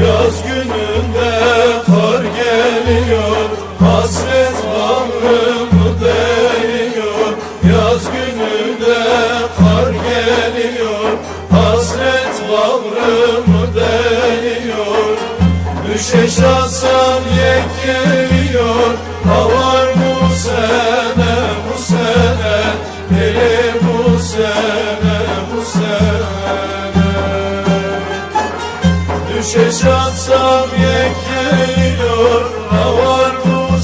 Yaz gününde kar geliyor Hasret Düşeş asam yek geliyor. Havar bu sene bu sene. Hele bu sene Düşeş atsam yek Havar bu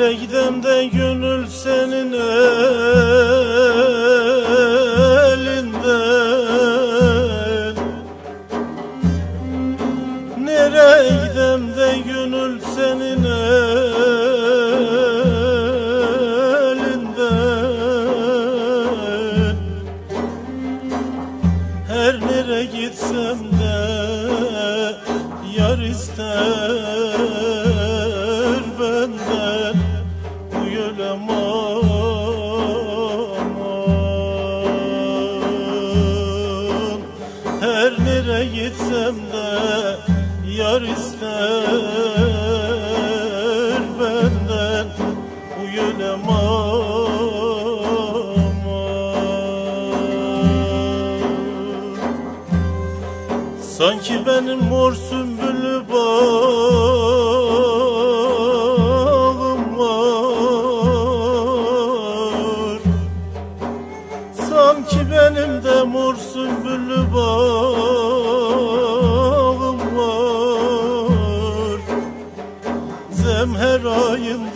Nereye gidem de gönül senin elinden Nereye gidem de gönül senin elinden Her nere gitsem de yar ister Her nere gitsem de yar ister benden bu yöle aman Sanki benim mor sümbüllü bağım var. Sanki benim de mor sümbüllü bağım You.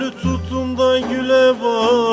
Gülü tutun da güle bak.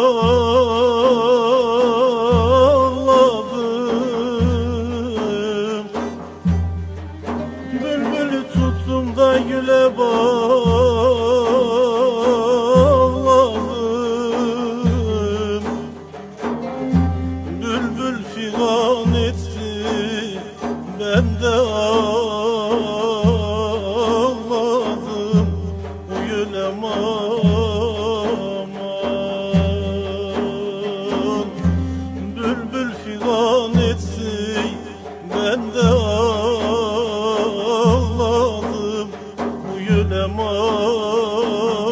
Yölem aman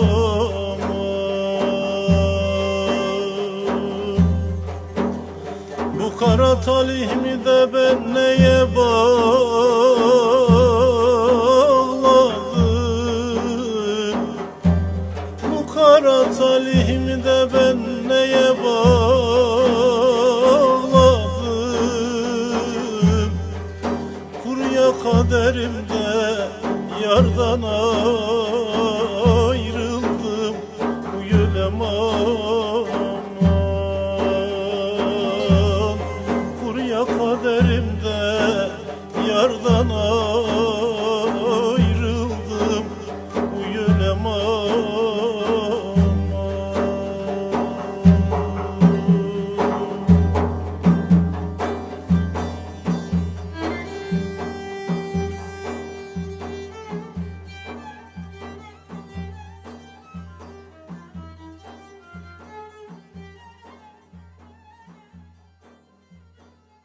bu kara talih mi de ben neye bağladım? Bu kara talih mi de ben neye bağladım? Kurya kaderimde yardan ayrıldım Bu yölem aman Kurya kaderimde yardan ayrıldım